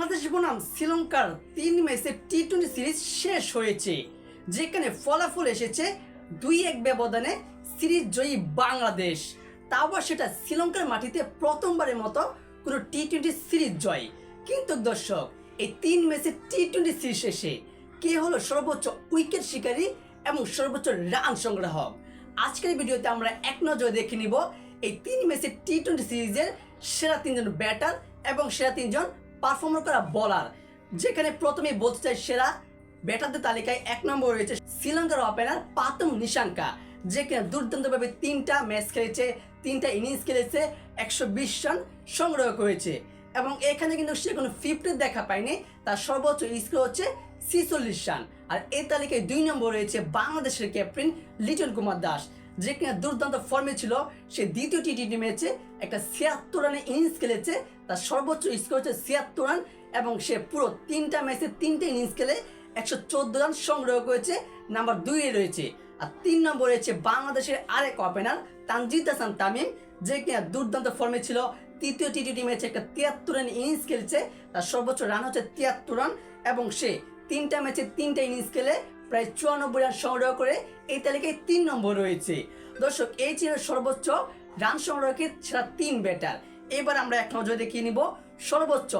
বাংলাদেশ বনাম শ্রীলঙ্কার তিন ম্যাচের টি টোয়েন্টি সিরিজ শেষ হয়েছে, যেখানে ফলাফল এসেছে দুই এক ব্যবধানে সিরিজ জয়ী বাংলাদেশ। আবার সেটা শ্রীলঙ্কার মাটিতে প্রথমবারের মতো কোনো টি টোয়েন্টি সিরিজ জয়। কিন্তু দর্শক, এই তিন ম্যাচের টি টোয়েন্টি সিরিজ শেষে কে হলো সর্বোচ্চ উইকেট শিকারী এবং সর্বোচ্চ রান সংগ্রাহক? আজকের ভিডিওতে আমরা এক নজরে দেখে নিব এই তিন ম্যাচের টি টোয়েন্টি সিরিজের সেরা তিনজন ব্যাটার এবং সেরা তিনজন পারফর্মার করা বলার যেখানে প্রথমে বলতে চাই সেরা ব্যাটারদের তালিকায় এক নম্বর রয়েছে শ্রীলঙ্কার ওপেনার পাতম নিশাঙ্কা যেখানে দুর্দান্তভাবে তিনটা ম্যাচ খেলেছে, তিনটা ইনিংস খেলেছে, একশো বিশ রান সংগ্রহ করেছে। এবং এখানে কিন্তু সে কোনো ফিফটি দেখা পায়নি, তার সর্বোচ্চ স্কোর হচ্ছে ছিচল্লিশ রান। আর এই তালিকায় দুই নম্বর রয়েছে বাংলাদেশের ক্যাপ্টেন লিটন কুমার দাস যে কিনা দুর্দান্ত ফর্মে ছিল, সে দ্বিতীয় টি টোয়েন্টি ম্যাচে একটা ছিয়াত্তর রানের ইনিংস খেলেছে। তার সর্বোচ্চ স্কোর হচ্ছে ছিয়াত্তর রান এবং সে পুরো তিনটা ম্যাচে তিনটে ইনিংস খেলে একশো চোদ্দ রান সংগ্রহ করেছে নাম্বার দুইয়ে রয়েছে। আর তিন নম্বর রয়েছে বাংলাদেশের আরেক ওপেনার তানজিদ হাসান তামিম, যে কিনা দুর্দান্ত ফর্মে ছিল। তৃতীয় টি টোয়েন্টি ম্যাচে একটা তিয়াত্তর রান ইনিংস খেলছে, তার সর্বোচ্চ রান হচ্ছে তিয়াত্তর রান এবং সে তিনটা ম্যাচে তিনটা ইনিংস খেলে প্রায় চুয়ানব্বই রান সংগ্রহ করে এই তালিকায় তিন নম্বর রয়েছে। দর্শক, এই ছিল সর্বোচ্চ রান সংগ্রহের সেরা তিন ব্যাটার। এবার আমরা এক নজরে দেখিয়ে নিব সর্বোচ্চ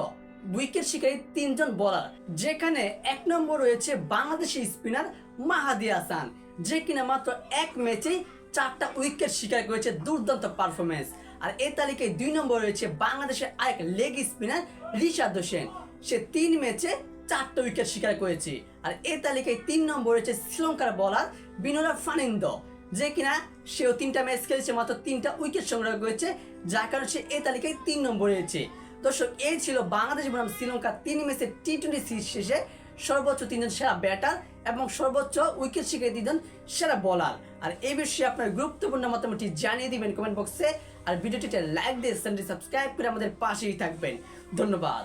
উইকেট শিকারী তিনজন বলার, যেখানে এক নম্বর রয়েছে বাংলাদেশের স্পিনার মাহাদি হাসান, যে কিনা মাত্র এক ম্যাচেই চারটা উইকেট শিকার করেছে দুর্দান্ত পারফরমেন্স আর এই তালিকায় দুই নম্বর রয়েছে বাংলাদেশের আরেক লেগ স্পিনার রিশাদ হোসেন, সে তিন ম্যাচে চারটা উইকেট শিকার করেছে। আর এ তালিকায় তিন নম্বর রয়েছে শ্রীলঙ্কার বলার বিনোলা ফানিন্দ যে কিনা সেও তিনটা ম্যাচ খেলেছে, মাত্র তিনটা উইকেট সংগ্রহ করেছে, যার কারণে সে এ তালিকায় তিন নম্বর রয়েছে দর্শক এই ছিল বাংলাদেশ বনাম শ্রীলঙ্কা তিন ম্যাচের টি টোয়েন্টি সিরিজ শেষে সর্বোচ্চ তিনজন সেরা ব্যাটার এবং সর্বোচ্চ উইকেট শিখে দিলেন সেরা বলার আর এই বিষয়ে আপনার গুরুত্বপূর্ণ মতামতটি জানিয়ে দিবেন কমেন্ট বক্সে আর ভিডিওটিতে লাইক দিয়ে চ্যানেলটি সাবস্ক্রাইব করে আমাদের পাশেই থাকবেন। ধন্যবাদ।